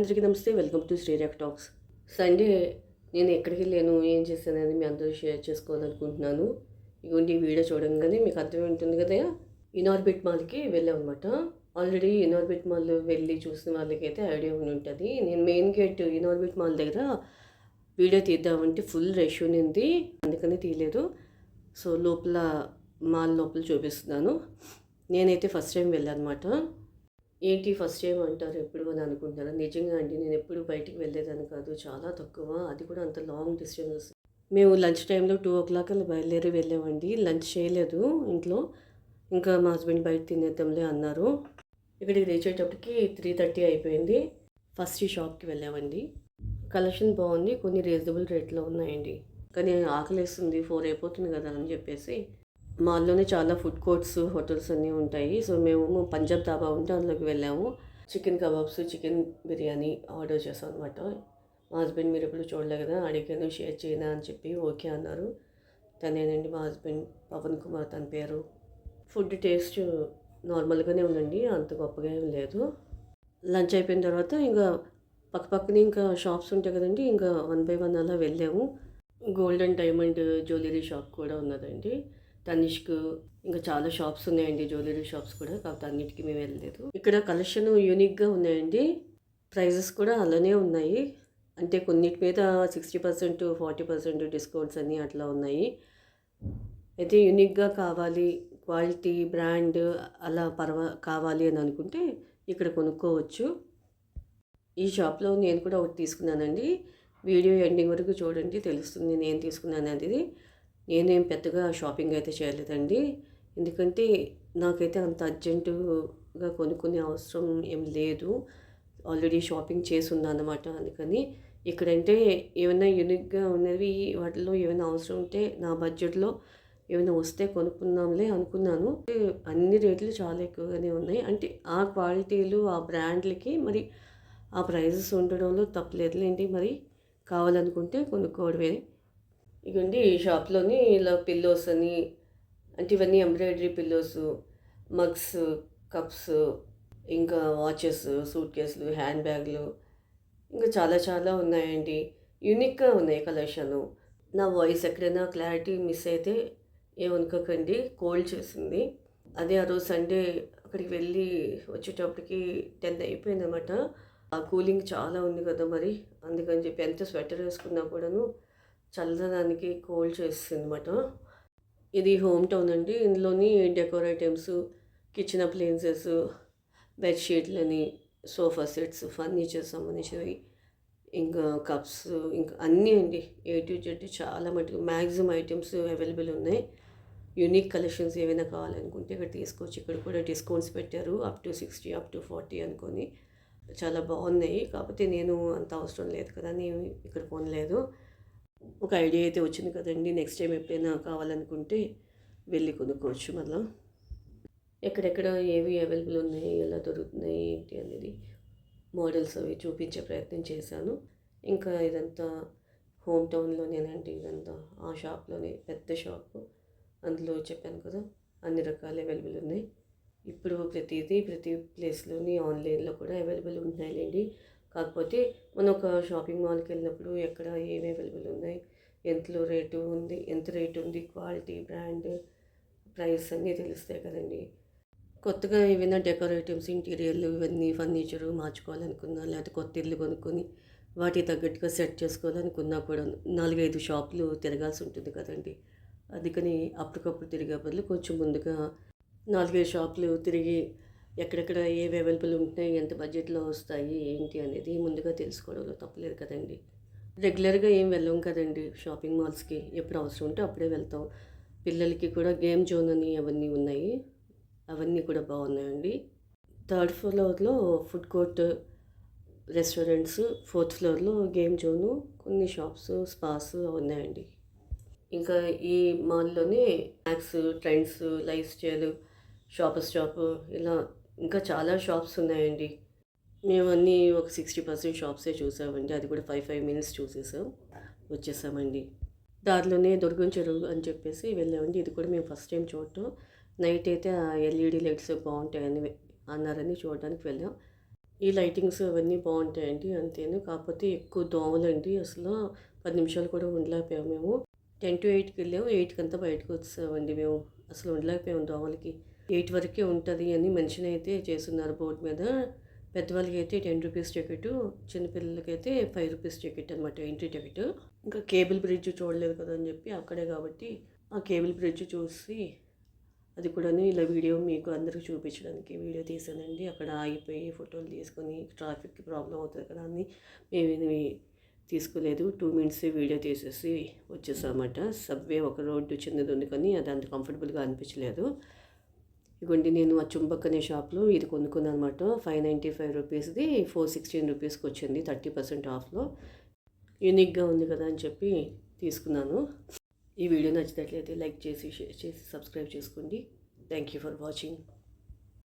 అందరికీ నమస్తే. Welcome to Sreerekha talks. Sunday నేను ఎక్కడికి వెళ్ళాను ఏం చేశానని మీ అందరూ షేర్ చేసుకోవాలనుకుంటున్నాను. ఇటువంటి వీడియో చూడంగానే మీకు అర్థం ఉంటుంది కదా ఇనార్బిట్ మాల్కి వెళ్ళామన్నమాట. ఆల్రెడీ ఇనార్బిట్ మాల్ వెళ్ళి చూసిన వాళ్ళకైతే ఐడియా ఉండి ఉంటుంది. నేను మెయిన్ గేట్ ఇనార్బిట్ మాల్ దగ్గర వీడియో తీద్దామంటే ఫుల్ రష్ ఉంది అందుకని తీయలేదు. సో లోపల మాల్ లోపల చూపిస్తున్నాను. నేనైతే ఫస్ట్ టైం వెళ్ళాను అనమాట ఏంటి ఫస్ట్ టైం అంటారు? ఎప్పుడు అని అనుకుంటున్నాను నిజంగా అండి నేను ఎప్పుడు బయటికి వెళ్ళేదాన్ని కాదు. చాలా తక్కువ. అది కూడా అంత లాంగ్ డిస్టెన్స్ మేము లంచ్ టైంలో టూ ఓ క్లాక్ అలా బయలుదేరి వెళ్ళామండి. లంచ్ చేయలేదు ఇంట్లో. ఇంకా మా హస్బెండ్ బయట తినేద్దాంలే అన్నారు. ఇక్కడికి రీచ్ అయ్యేటప్పటికి త్రీ థర్టీ అయిపోయింది. ఫస్ట్ షాప్కి వెళ్ళామండి. కలెక్షన్ బాగుంది. కొన్ని రీజనబుల్ రేట్లో ఉన్నాయండి. కానీ ఆకలేస్తుంది. ఫోర్ అయిపోతుంది కదా అని చెప్పేసి. మాల్లోనే చాలా ఫుడ్ కోర్ట్స్ హోటల్స్ అన్నీ ఉంటాయి. సో మేము పంజాబ్ దాబా ఉంటే అందులోకి వెళ్ళాము. Chicken kebabs chicken biryani order చేసాం అనమాట మా హస్బెండ్ మీరు ఎప్పుడు చూడలే కదా అడిగాను షేర్ చేయనా? అని చెప్పి ఓకే అన్నారు. తనేనండి మా హస్బెండ్ పవన్ కుమార్ తన పేరు. ఫుడ్ టేస్ట్ నార్మల్గానే ఉందండి అంత గొప్పగా ఏం లేదు. లంచ్ అయిపోయిన తర్వాత ఇంకా పక్క పక్కనే ఇంకా షాప్స్ ఉంటాయి కదండి ఇంకా వన్ బై వన్ అలా వెళ్ళాము. గోల్డెన్ డైమండ్ జ్యువెలరీ షాప్ కూడా ఉన్నదండి. తనిష్క్ ఇంకా చాలా షాప్స్ ఉన్నాయండి జ్యువెలరీ షాప్స్ కూడా. కాకపోతే అన్నిటికీ మేము వెళ్ళలేదు. ఇక్కడ కలెక్షన్ యూనిక్గా ఉన్నాయండి. ప్రైజెస్ కూడా అలానే ఉన్నాయి. అంటే కొన్నిటి మీద sixty percent forty percent discounts అన్నీ అట్లా ఉన్నాయి. అయితే యూనిక్గా కావాలి క్వాలిటీ బ్రాండ్ అలా పర్వ కావాలి అని అనుకుంటే ఇక్కడ కొనుక్కోవచ్చు. ఈ షాప్లో నేను కూడా ఒకటి తీసుకున్నానండి. వీడియో ఎండింగ్ వరకు చూడండి తెలుస్తుంది నేను తీసుకున్నాను అనేది. నేనేం పెద్దగా షాపింగ్ అయితే చేయలేదండి. ఎందుకంటే నాకైతే అంత అర్జెంటుగా కొనుక్కునే అవసరం ఏం లేదు. ఆల్రెడీ షాపింగ్ చేసి ఉందన్నమాట అందుకని. ఇక్కడంటే ఏమైనా యూనిక్గా ఉన్నవి వాటిలో ఏమైనా అవసరం ఉంటే నా బడ్జెట్లో ఏమైనా వస్తే కొనుక్కుందాంలే అనుకున్నాను. అన్ని రేట్లు చాలా ఎక్కువగానే ఉన్నాయి. అంటే ఆ క్వాలిటీలు ఆ బ్రాండ్లకి మరి ఆ ప్రైజెస్ ఉండడంలో తప్పలేదులేంటి మరి కావాలనుకుంటే కొనుక్కోవడమే. ఇగోండి ఈ షాప్లోని ఇలా పిల్లోస్ అని అంటే ఇవన్నీ ఎంబ్రాయిడరీ పిల్లోస్ మగ్స్ కప్స్ ఇంకా వాచెస్ సూట్ కేసులు హ్యాండ్ బ్యాగ్లు ఇంకా చాలా చాలా ఉన్నాయండి. యూనిక్గా ఉన్నాయి కలెక్షన్ నా వాయిస్ ఎక్కడైనా క్లారిటీ మిస్ అయితే ఏమనుకోకండి కోల్డ్ చేసింది. అదే ఆ రోజు సండే అక్కడికి వెళ్ళి వచ్చేటప్పటికి టెన్ అయిపోయింది అనమాట ఆ కూలింగ్ చాలా ఉంది కదా మరి అందుకని చెప్పి ఎంత స్వెటర్ వేసుకున్నా కూడాను చల్లదనానికి కోల్డ్ చేస్తుంది అనమాట ఇది హోమ్ టౌన్ అండి. ఇందులోని డెకోర్ ఐటమ్స్ కిచెన్ అప్లయన్సెస్ బెడ్షీట్లని సోఫా సెట్స్ ఫర్నిచర్ సంబంధించినవి ఇంకా కప్స్ ఇంకా అన్నీ అండి. ఏ టు జెడ్ చాలా మటుకు మ్యాక్సిమం ఐటమ్స్ అవైలబుల్ ఉన్నాయి. యూనిక్ కలెక్షన్స్ ఏమైనా కావాలనుకుంటే ఇక్కడ తీసుకోవచ్చు ఇక్కడ కూడా డిస్కౌంట్స్ పెట్టారు. Up to sixty up to forty అనుకొని. చాలా బాగున్నాయి. కాకపోతే నేను అంత అవసరం లేదు కదా. నేను ఇక్కడ కొనలేదు. ఒక ఐడియా అయితే వచ్చింది కదండి. నెక్స్ట్ టైం ఎప్పుడైనా కావాలనుకుంటే వెళ్ళి కొనుక్కోవచ్చు మళ్ళీ. ఎక్కడెక్కడ ఏవి అవైలబుల్ ఉన్నాయి ఎలా దొరుకుతున్నాయి ఏంటి అనేది మోడల్స్ అవి చూపించే ప్రయత్నం చేశాను. ఇంకా ఇదంతా హోమ్ టౌన్లోనేనండి ఇదంతా ఆ షాప్లోనే పెద్ద షాపు అందులో చెప్పాను కదా అన్ని రకాలు అవైలబుల్ ఉన్నాయి. ఇప్పుడు ప్రతిదీ ప్రతి ప్లేస్లోని ఆన్లైన్లో కూడా అవైలబుల్ ఉంటున్నాయిలేండి. కాకపోతే మనం ఒక షాపింగ్ మాల్కి వెళ్ళినప్పుడు ఎక్కడ ఏమి అవైలబుల్ ఉన్నాయి ఎంతలో రేటు ఉంది ఎంత రేటు ఉంది క్వాలిటీ బ్రాండ్ ప్రైస్ అన్నీ తెలుస్తాయి కదండి. కొత్తగా ఏమైనా డెకరేటివ్స్ ఇంటీరియర్లు ఇవన్నీ ఫర్నిచరు మార్చుకోవాలనుకున్నా లేకపోతే కొత్త ఇల్లు కొనుక్కొని వాటికి తగ్గట్టుగా సెట్ చేసుకోవాలనుకున్నా కూడా నాలుగైదు షాపులు తిరగాల్సి ఉంటుంది కదండి. అందుకని అప్పటికప్పుడు తిరిగే బదులు కొంచెం ముందుగా నాలుగైదు షాపులు తిరిగి ఎక్కడెక్కడ ఏవి అవైలబుల్ ఉంటున్నాయి ఎంత బడ్జెట్లో వస్తాయి ఏంటి అనేది ముందుగా తెలుసుకోవడంలో తప్పలేదు కదండి. రెగ్యులర్గా ఏం వెళ్ళం కదండి. షాపింగ్ మాల్స్కి ఎప్పుడు అవసరం ఉంటే అప్పుడే వెళ్తాం. పిల్లలకి కూడా గేమ్ జోన్ అని అవన్నీ ఉన్నాయి. అవన్నీ కూడా బాగున్నాయండి. థర్డ్ ఫ్లోర్లో ఫుడ్ కోర్ట్ రెస్టారెంట్స్ ఫోర్త్ ఫ్లోర్లో గేమ్ జోను కొన్ని షాప్స్ స్పాస్ ఉన్నాయండి. ఇంకా ఈ మాల్లోనే snacks Trends lifestyle shop ఇలా ఇంకా చాలా షాప్స్ ఉన్నాయండి. మేము అన్నీ ఒక సిక్స్టీ పర్సెంట్ షాప్సే చూసామండి. అది కూడా ఫైవ్ ఫైవ్ మినిట్స్ చూసేసాం. వచ్చేసామండి. దారిలోనే దుర్గం చెరువు అని చెప్పేసి వెళ్ళామండి. ఇది కూడా మేము ఫస్ట్ టైం చూడటం. నైట్ అయితే ఆ ఎల్ఈడి లైట్స్ బాగుంటాయని అన్నారని చూడడానికి వెళ్ళాం. ఈ లైటింగ్స్ అవన్నీ బాగుంటాయండి అంతేను. కాకపోతే ఎక్కువ దోమలండి. అసలు పది నిమిషాలు కూడా ఉండలేకపోయాము మేము. టెన్ టు ఎయిట్కి వెళ్ళాము ఎయిట్కి అంతా బయటకు వచ్చామండి మేము. అసలు ఉండలేకపోయాము దోమలకి. ఎయిట్ వరకే ఉంటుంది అని మెన్షన్ అయితే చేస్తున్నారు బోర్డు మీద. పెద్దవాళ్ళకి అయితే టెన్ రూపీస్ టికెట్ చిన్నపిల్లలకి అయితే ఫైవ్ రూపీస్ టికెట్ అనమాట ఎంట్రీ టికెట్. ఇంకా కేబుల్ బ్రిడ్జ్ చూడలేదు కదా అని చెప్పి అక్కడే కాబట్టి ఆ కేబుల్ బ్రిడ్జ్ చూసి అది కూడా ఇలా వీడియో మీకు అందరికీ చూపించడానికి వీడియో తీసానండి. అక్కడ ఆగిపోయి ఫోటోలు తీసుకొని ట్రాఫిక్ ప్రాబ్లం అవుతుంది కదా అని మేము తీసుకోలేదు. టూ మినిట్స్ వీడియో తీసేసి వచ్చేసామన్నమాట. సబ్వే ఒక రోడ్డు చిన్నది ఉంది కానీ అది అంత కంఫర్టబుల్గా అనిపించలేదు. ఇదిగోండి నేను ఆ చుంబక్కనే షాప్లో ఇది కొనుక్కున్నాను అనమాట ఫైవ్ నైంటీ ఫైవ్ రూపీస్ది ఫోర్ సిక్స్టీన్ రూపీస్కి వచ్చింది థర్టీ పర్సెంట్ ఆఫ్లో. యూనిక్గా ఉంది కదా అని చెప్పి తీసుకున్నాను. ఈ వీడియో నచ్చినట్లయితే లైక్ చేసి షేర్ చేసి సబ్స్క్రైబ్ చేసుకోండి. Thank you for watching.